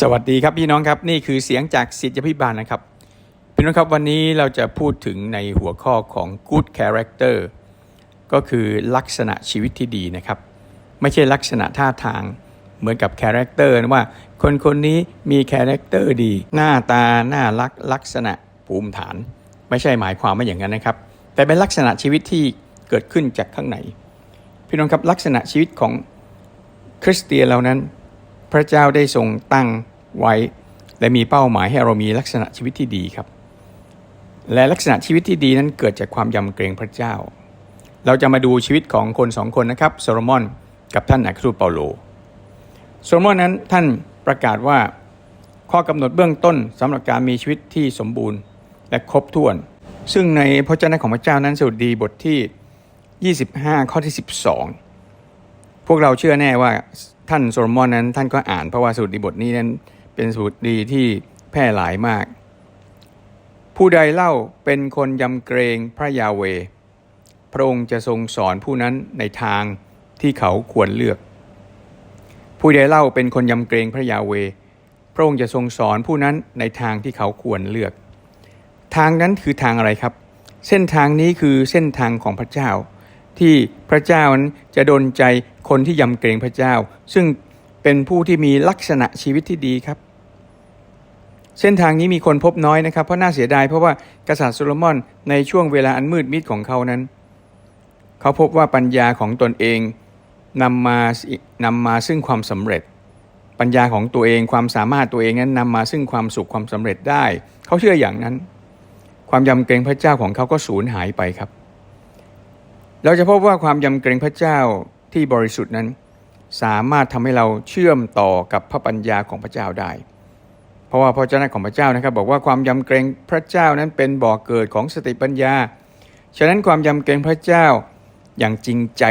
สวัสดีครับพี่น้องครับนี่คือเสียงจากสิทธิพิบาลนะครับพี่น้องครับวันนี้เราจะพูดถึงในหัวข้อของ good character ก็คือลักษณะชีวิตที่ดีนะครับ ไม่ใช่ลักษณะท่าทางเหมือนกับ character นะว่า คนคนนี้มี character ดี หน้าตาน่ารักลักษณะภูมิฐาน ไม่ใช่หมายความว่าอย่างนั้นนะครับ แต่เป็นลักษณะชีวิตที่เกิดขึ้นจากข้างในพี่น้องครับลักษณะชีวิตของคริสเตียนเรานั้น พระเจ้าได้ทรงตั้งไว้ และมีเป้าหมายให้เรามีลักษณะชีวิตที่ดีครับ และลักษณะชีวิตที่ดีนั้นเกิดจากความยำเกรงพระเจ้า เราจะมาดูชีวิตของคนสองคนนะครับโซโลมอนกับท่านอัครทูตเปาโลโซโลมอนนั้นท่านประกาศว่าข้อกำหนดเบื้องต้นสำหรับการมีชีวิตที่สมบูรณ์และครบถ้วน ซึ่งในพระเจ้าของพระเจ้านั้นสดุดีบทที่ 25 ข้อที่ 12 พวกเราเชื่อแน่ว่า ท่านโซโลมอนนั้นท่านก็อ่านเพราะว่าสดุดีบทนี้นั้นเป็นสดุดีที่แพร่หลายมาก ผู้ใดเล่าเป็นคนยำเกรงพระยาเว พระองค์จะทรงสอนผู้นั้นในทางที่เขาควรเลือก ผู้ใดเล่าเป็นคนยำเกรงพระยาเว พระองค์จะทรงสอนผู้นั้นในทางที่เขาควรเลือก ทางนั้นคือทางอะไรครับ เส้นทางนี้คือเส้นทางของพระเจ้า ที่พระเจ้านั้นจะดลใจคนที่ยำเกรงพระเจ้า ซึ่งเป็นผู้ที่มีลักษณะชีวิตที่ดีครับ เส้นทางนี้มีคนพบน้อยนะครับ เพราะน่าเสียดายเพราะว่ากษัตริย์โซโลมอนในช่วงเวลาอันมืดมิดของเขานั้น เขาพบว่าปัญญาของตนเองนำมานำมาซึ่งความสำเร็จ ปัญญาของตัวเองความสามารถตัวเองนั้นนำมาซึ่งความสุขความสำเร็จได้ เขาเชื่ออย่างนั้น ความยำเกรงพระเจ้าของเขาก็สูญหายไปครับ เราจะพบว่าความยำเกรงพระเจ้าที่บริสุทธิ์นั้น สามารถทำให้เราเชื่อมต่อกับพระปัญญาของพระเจ้าได้ เพราะว่าพระเจ้าของพระเจ้านะครับ บอกว่าความยำเกรงพระเจ้านั้นเป็นบ่อกเกิดของสติปัญญา ฉะนั้นความยำเกรงพระเจ้าอย่างจริงใจ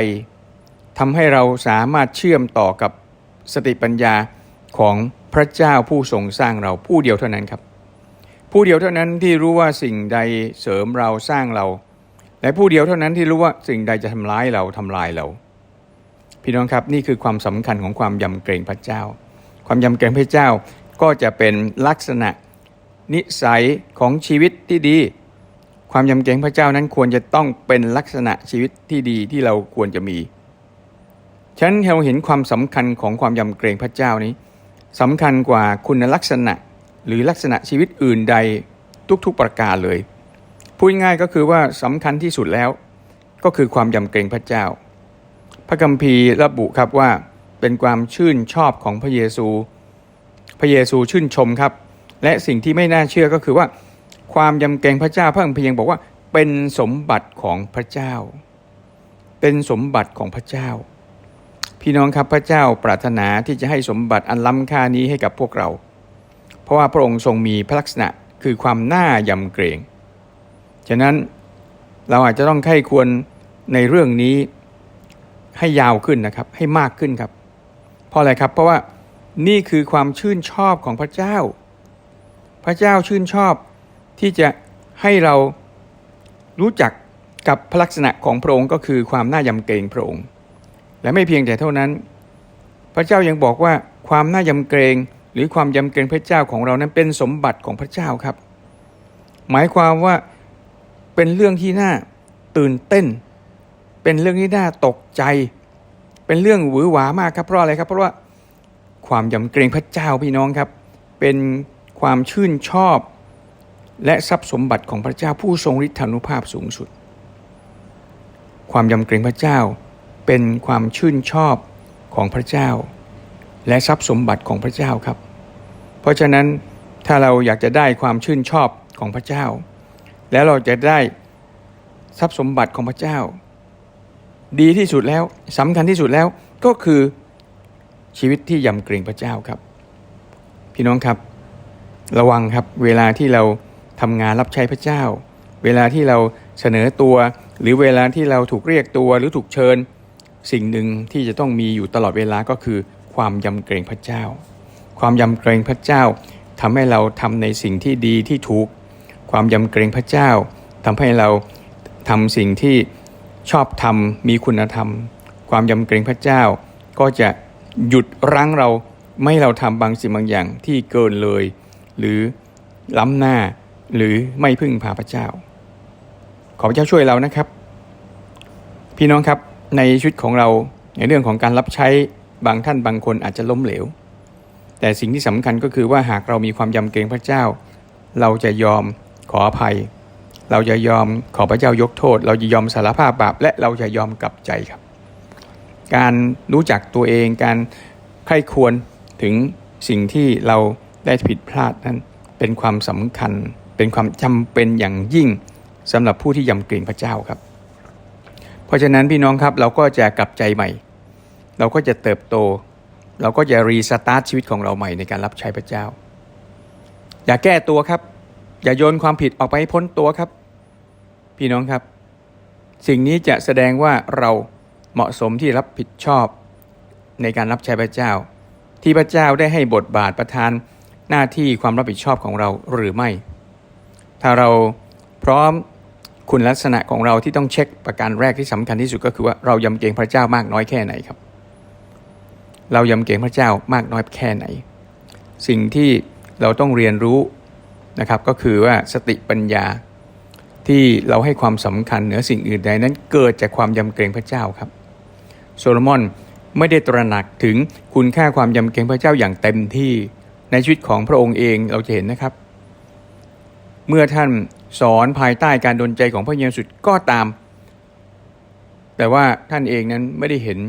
ทำให้เราสามารถเชื่อมต่อกับสติปัญญาของพระเจ้าผู้ทรงสร้างเราผู้เดียวเท่านั้นครับ ผู้เดียวเท่านั้นที่รู้ว่าสิ่งใดเสริมเราสร้างเรา และผู้เดียวเท่านั้นที่รู้ว่าสิ่งใดจะทำร้ายเราทำลายเรา พี่น้องครับนี่คือความสำคัญของความยำเกรงพระเจ้า ความยำเกรงพระเจ้าก็จะเป็นลักษณะนิสัยของชีวิตที่ดี ความยำเกรงพระเจ้านั้นควรจะต้องเป็นลักษณะชีวิตที่ดีที่เราควรจะมีฉันเราเห็นความสำคัญของความยำเกรงพระเจ้านี้สำคัญกว่าคุณลักษณะหรือลักษณะชีวิตอื่นใดทุกๆประการเลย พูดง่ายก็คือว่าสำคัญที่สุดแล้ว ก็คือความยำเกรงพระเจ้า พระคัมภีร์ระบุครับว่าเป็นความชื่นชอบของพระเยซู พระเยซูชื่นชมครับ และสิ่งที่ไม่น่าเชื่อก็คือว่า ความยำเกรงพระเจ้าพระคัมภีร์ยังบอกว่าเป็นสมบัติของพระเจ้า เป็นสมบัติของพระเจ้า พี่น้องครับพระเจ้าปรารถนาที่จะให้สมบัติอันล้ำค่านี้ให้กับพวกเรา เพราะว่าพระองค์ทรงมีพระลักษณะคือความน่ายำเกรง ฉะนั้นเราอาจจะต้องไข้ควรในเรื่องนี้ให้ยาวขึ้นนะครับ ให้มากขึ้นครับ เพราะอะไรครับ เพราะว่านี่คือความชื่นชอบของพระเจ้า พระเจ้าชื่นชอบที่จะให้เรารู้จักกับพลักษณะของพระองค์ก็คือความน่ายำเกรงพระองค์ และไม่เพียงแต่เท่านั้น พระเจ้ายังบอกว่าความน่ายำเกรงหรือความยำเกรงพระเจ้าของเรานั้นเป็นสมบัติของพระเจ้าครับ หมายความว่า เป็นเรื่องที่น่าตื่นเต้น เป็นเรื่องที่น่าตกใจ เป็นเรื่องหวือหวามากครับเพราะอะไรครับ เพราะว่าความยำเกรงพระเจ้าพี่น้องครับ เป็นความชื่นชอบ และทรัพย์สมบัติของพระเจ้าผู้ทรงฤทธานุภาพสูงสุด ความยำเกรงพระเจ้า เป็นความชื่นชอบของพระเจ้า และทรัพย์สมบัติของพระเจ้าครับ เพราะฉะนั้นถ้าเราอยากจะได้ความชื่นชอบของพระเจ้า แล้วเราจะได้ทรัพย์สมบัติของพระเจ้า ดีที่สุดแล้วสำคัญที่สุดแล้วก็คือชีวิตที่ยำเกรงพระเจ้าครับ พี่น้องครับ ระวังครับเวลาที่เราทำงานรับใช้พระเจ้า เวลาที่เราเสนอตัว หรือเวลาที่เราถูกเรียกตัวหรือถูกเชิญ สิ่งหนึ่งที่จะต้องมีอยู่ตลอดเวลาก็คือ ความยำเกรงพระเจ้า ความยำเกรงพระเจ้าทำให้เราทำในสิ่งที่ดีที่ถูก ความยำเกรงพระเจ้าทำให้เราทำสิ่งที่ชอบทำมีคุณธรรม ความยำเกรงพระเจ้า ก็จะหยุดรั้งเราไม่เราทำบางสิ่งบางอย่างที่เกินเลย หรือล้ำหน้าหรือไม่พึ่งพาพระเจ้า ขอพระเจ้าช่วยเรานะครับ พี่น้องครับในชีวิตของเราในเรื่องของการรับใช้บางท่านบางคนอาจจะล้มเหลว แต่สิ่งที่สำคัญก็คือว่าหากเรามีความยำเกรงพระเจ้า เราจะยอม ขออภัย เราจะยอมขอพระเจ้ายกโทษ เราจะยอมสารภาพบาปและเราจะยอมกลับใจครับ การรู้จักตัวเองการใคร่ควรถึงสิ่งที่เราได้ผิดพลาดนั้น เป็นความสำคัญ เป็นความจำเป็นอย่างยิ่งสำหรับผู้ที่ยำเกรงพระเจ้าครับ เพราะฉะนั้นพี่น้องครับเราก็จะกลับใจใหม่ เราก็จะเติบโต เราก็จะรีสตาร์ทชีวิตของเราใหม่ในการรับใช้พระเจ้า อย่าแก้ตัวครับ อย่าโยนความผิดออกไปให้พ้นตัวครับ พี่น้องครับ สิ่งนี้จะแสดงว่าเราเหมาะสมที่รับผิดชอบ ในการรับใช้พระเจ้า ที่พระเจ้าได้ให้บทบาทประทานหน้าที่ความรับผิดชอบของเราหรือไม่ ถ้าเราพร้อมคุณลักษณะของเราที่ต้องเช็คประการแรกที่สำคัญที่สุดก็คือว่าเรายำเกรงพระเจ้ามากน้อยแค่ไหนครับ เรายำเกรงพระเจ้ามากน้อยแค่ไหน สิ่งที่เราต้องเรียนรู้ นะครับก็คือว่าสติปัญญาที่เราให้ความสำคัญเหนือสิ่งอื่นใดนั้นเกิดจากความยำเกรงพระเจ้าครับ โซโลมอนไม่ได้ตระหนักถึงคุณค่าความยำเกรงพระเจ้าอย่างเต็มที่ในชีวิตของพระองค์เองเราจะเห็นนะครับ เมื่อท่านสอนภายใต้การดลใจของพระเยซูก็ตาม แต่ว่าท่านเองนั้นไม่ได้เห็น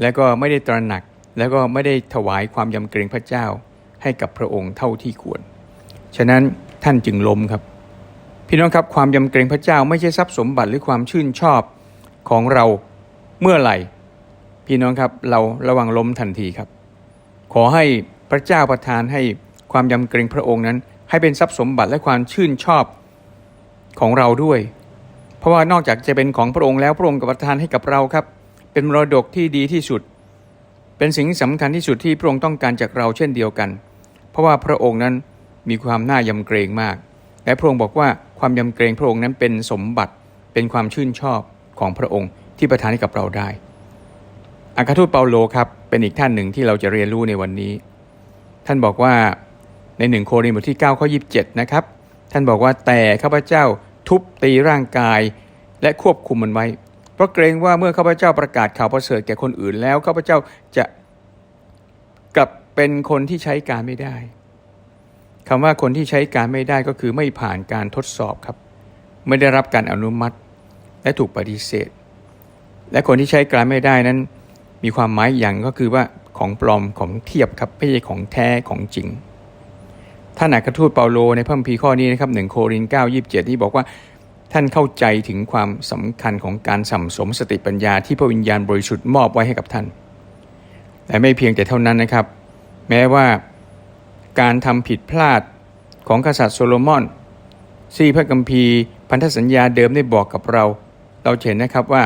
และก็ไม่ได้ตระหนัก แล้วก็ไม่ได้ถวายความยำเกรงพระเจ้าให้กับพระองค์เท่าที่ควร ฉะนั้น ท่านจึงล้มครับ พี่น้องครับความยำเกรงพระเจ้าไม่ใช่ทรัพย์สมบัติหรือความชื่นชอบของเราเมื่อไหร่ พี่น้องครับเราระวังล้มทันทีครับ ขอให้พระเจ้าประทานให้ความยำเกรงพระองค์นั้น ให้เป็นทรัพย์สมบัติและความชื่นชอบของเราด้วย เพราะว่านอกจากจะเป็นของพระองค์แล้วพระองค์ก็ประทานให้กับเราครับ เป็นมรดกที่ดีที่สุด เป็นสิ่งที่สำคัญที่สุดที่พระองค์ต้องการจากเราเช่นเดียวกัน เพราะว่าพระองค์นั้น มีความน่ายำเกรงมาก และพระองค์บอกว่าความยำเกรงพระองค์นั้นเป็นสมบัติเป็นความชื่นชอบของพระองค์ที่ประทานให้กับเราได้อาคาทูตเปาโลครับเป็นอีกท่านหนึ่งที่เราจะเรียนรู้ในวันนี้ ท่านบอกว่าในหนึ่งโครินธ์บทที่9ข้อ27นะครับท่านบอกว่าแต่ข้าพเจ้าทุบตีร่างกายและควบคุมมันไว้ เพราะเกรงว่าเมื่อข้าพเจ้าประกาศข่าวประเสริฐแก่คนอื่นแล้วข้าพเจ้าจะกลับเป็นคนที่ใช้การไม่ได้ คำว่าคนที่ใช้การไม่ได้ก็คือไม่ผ่านการทดสอบครับ ไม่ได้รับการอนุมัติ และถูกปฏิเสธ และคนที่ใช้การไม่ได้นั้น มีความหมายอย่างก็คือว่าของปลอมของเทียบครับไม่ใช่ของแท้ของจริงท่านอัครทูตเปาโลในพระคัมภีร์ข้อนี้นะครับหนึ่งโครินเก้ายีิบเจ็ดที่บอกว่าท่านเข้าใจถึงความสำคัญของการสัมสมสติปัญญาที่พระวิญญาณบริสุทธิ์มอบไว้ให้กับท่าน แต่ไม่เพียงแต่เท่านั้นนะครับ แม้ว่า การทำผิดพลาดของกษัตริย์โซโลมอนที่พระคัมภีพันธสัญญาเดิมได้บอกกับเรา เราเห็นนะครับว่า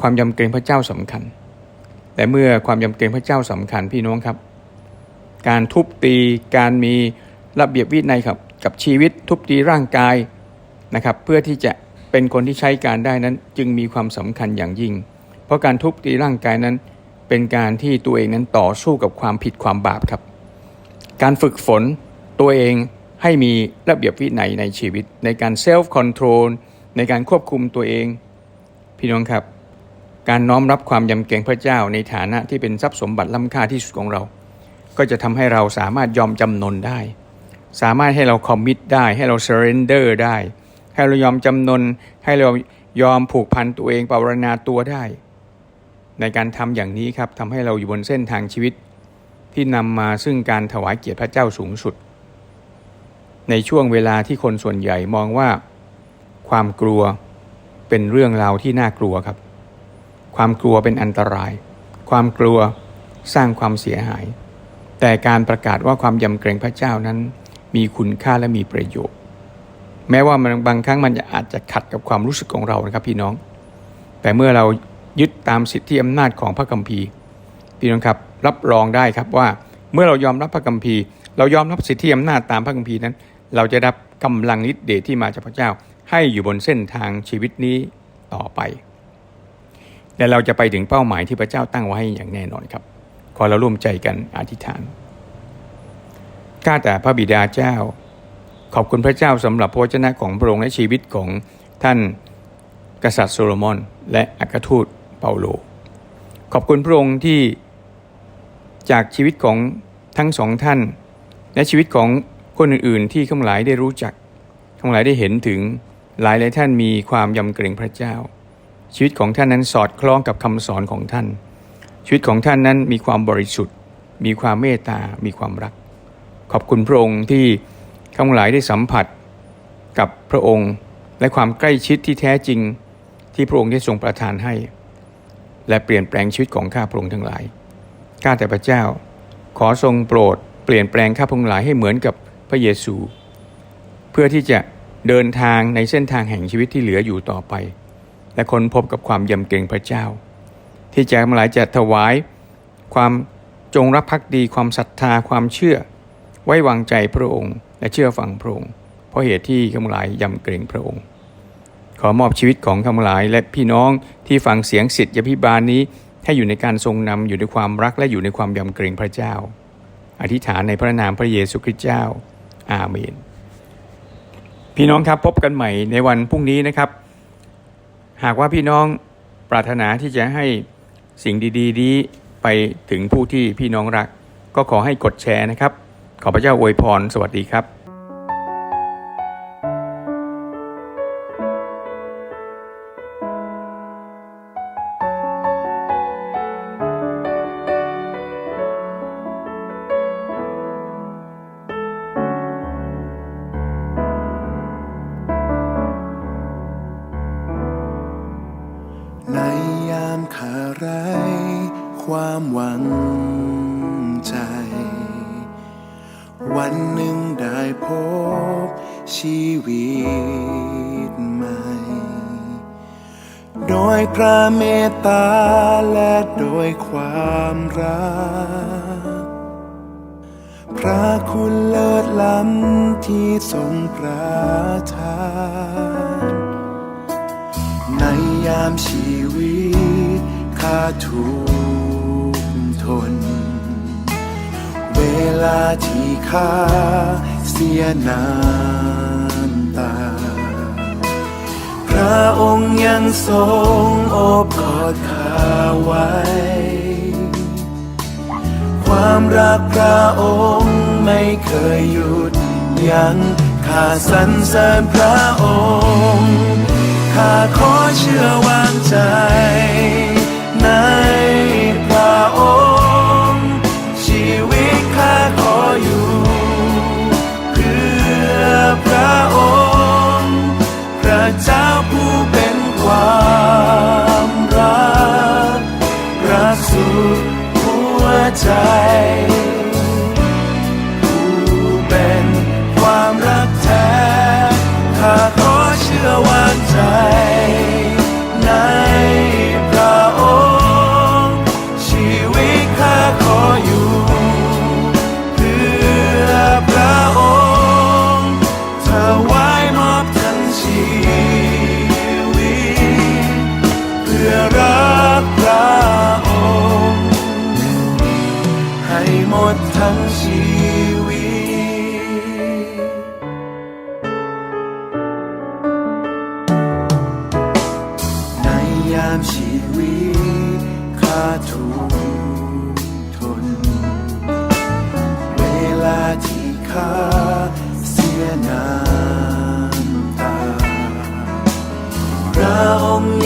ความยำเกรงพระเจ้าสำคัญ แต่เมื่อความยำเกรงพระเจ้าสำคัญพี่น้องครับ การทุบตีการมีระเบียบวินัยครับกับชีวิตทุบตีร่างกายนะครับเพื่อที่จะเป็นคนที่ใช้การได้นั้นจึงมีความสำคัญอย่างยิ่ง เพราะการทุบตีร่างกายนั้น เป็นการที่ตัวเองนั้นต่อสู้กับความผิดความบาปครับ การฝึกฝนตัวเองให้มีระเบียบวินัยในชีวิต ในการเซลฟ์คอนโทรลในการควบคุมตัวเอง พี่น้องครับ การน้อมรับความยำเกรงพระเจ้าในฐานะที่เป็นทรัพย์สมบัติล้ำค่าที่สุดของเรา ก็จะทำให้เราสามารถยอมจำนนได้ สามารถให้เราคอมมิตได้ ให้เราเซเรนเดอร์ได้ ให้เรายอมจำนน ให้เรายอมผูกพันตัวเองปรารณาตัวได้ ในการทำอย่างนี้ครับทำให้เราอยู่บนเส้นทางชีวิต ที่นำมาซึ่งการถวายเกียรติพระเจ้าสูงสุด ในช่วงเวลาที่คนส่วนใหญ่มองว่า ความกลัวเป็นเรื่องราวที่น่ากลัวครับ ความกลัวเป็นอันตราย ความกลัวสร้างความเสียหาย แต่การประกาศว่าความยำเกรงพระเจ้านั้น มีคุณค่าและมีประโยชน์ แม้ว่ามันบางครั้งมันอาจจะขัดกับความรู้สึกของเรานะครับพี่น้อง แต่เมื่อเรายึดตามสิทธิอำนาจของพระคัมภีร์พี่น้องครับ รับรองได้ครับว่าเมื่อเรายอมรับพระคัมภีร์ เรายอมรับสิทธิอำนาจตามพระคัมภีร์นั้น เราจะรับกำลังฤทธิ์เดชที่มาจากพระเจ้า ให้อยู่บนเส้นทางชีวิตนี้ต่อไป และเราจะไปถึงเป้าหมายที่พระเจ้าตั้งไว้อย่างแน่นอนครับ ขอเราร่วมใจกันอธิษฐานข้าแต่พระบิดาเจ้า ขอบคุณพระเจ้าสำหรับพระวจนะของพระองค์และชีวิตของท่านกษัตริย์โซโลมอน และอัครทูตเปาโล ขอบคุณพระองค์ที่ จากชีวิตของทั้งสองท่าน และชีวิตของคนอื่นๆ ที่ข้างหลายได้รู้จักข้างหลายได้เห็นถึงหลายหลายท่านมีความยำเกรงพระเจ้า ชีวิตของท่านนั้นสอดคล้องกับคำสอนของท่าน ชีวิตของท่านนั้นมีความบริสุทธิ์ มีความเมตตา มีความรัก ขอบคุณพระองค์ที่ข้างหลายได้สัมผัสกับพระองค์และความใกล้ชิดที่แท้จริงที่พระองค์ได้ทรงประทานให้ และเปลี่ยนแปลงชีวิตของข้าพระองค์ทั้งหลาย ข้าแต่พระเจ้า ขอทรงโปรดเปลี่ยนแปลงข้าพงหลายให้เหมือนกับพระเยซู เพื่อที่จะเดินทางในเส้นทางแห่งชีวิตที่เหลืออยู่ต่อไป และค้นพบกับความยำเกรงพระเจ้า ที่จะทั้งหลายจะถวาย ความจงรักภักดีความศรัทธาความเชื่อ ไว้วางใจพระองค์ และเชื่อฟังพระองค์ เพราะเหตุที่ข้าพหลายยำเกรงพระองค์ ขอมอบชีวิตของข้าพหลายและพี่น้องที่ฟังเสียงสิทธิพิบาลนี้ ให้อยู่ในการทรงนำอยู่ในความรักและอยู่ในความยำเกรงพระเจ้า อธิษฐานในพระนามพระเยซูคริสต์เจ้า อาเมน พี่น้องครับพบกันใหม่ในวันพรุ่งนี้นะครับ หากว่าพี่น้องปรารถนาที่จะให้สิ่งดีๆนี้ไปถึงผู้ที่พี่น้องรัก ก็ขอให้กดแชร์นะครับ ขอพระเจ้าอวยพร สวัสดีครับ ความหวังใจ วันหนึ่งได้พบชีวิตใหม่ โดยพระเมตตาและโดยความรัก พระคุณเลิศล้ำที่ทรงประทานในยามชีวิตข้าทุก น เวลาที่ข้าเสียน้ำตา พระองค์ยังทรงอบกอดข้าไว้ ความรักพระองค์ไม่เคยหยุดยัง้งข้าสรรเสริญพระองค์ ข้าขอเชื่อวางใจ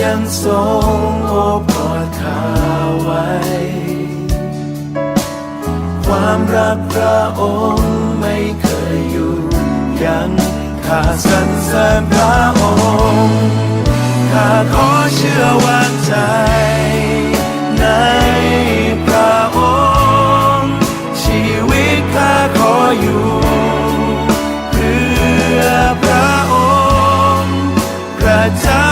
ยังทรงโอบกอดข้าไว้ ความรักพระองค์ไม่เคยหยุดยัง้งข้าสรรเสริญพระองค์ ข้าขอเชื่อวางใจ ในพระองค์ ชีวิตข้าขออยู่เพื่อพระองค์พระเจ้า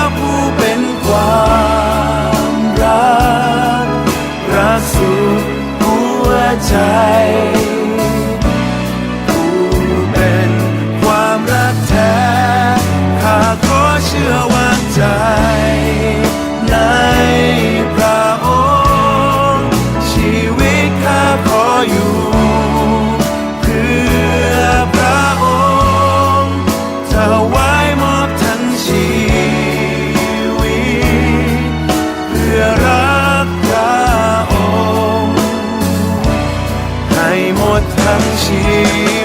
叹息。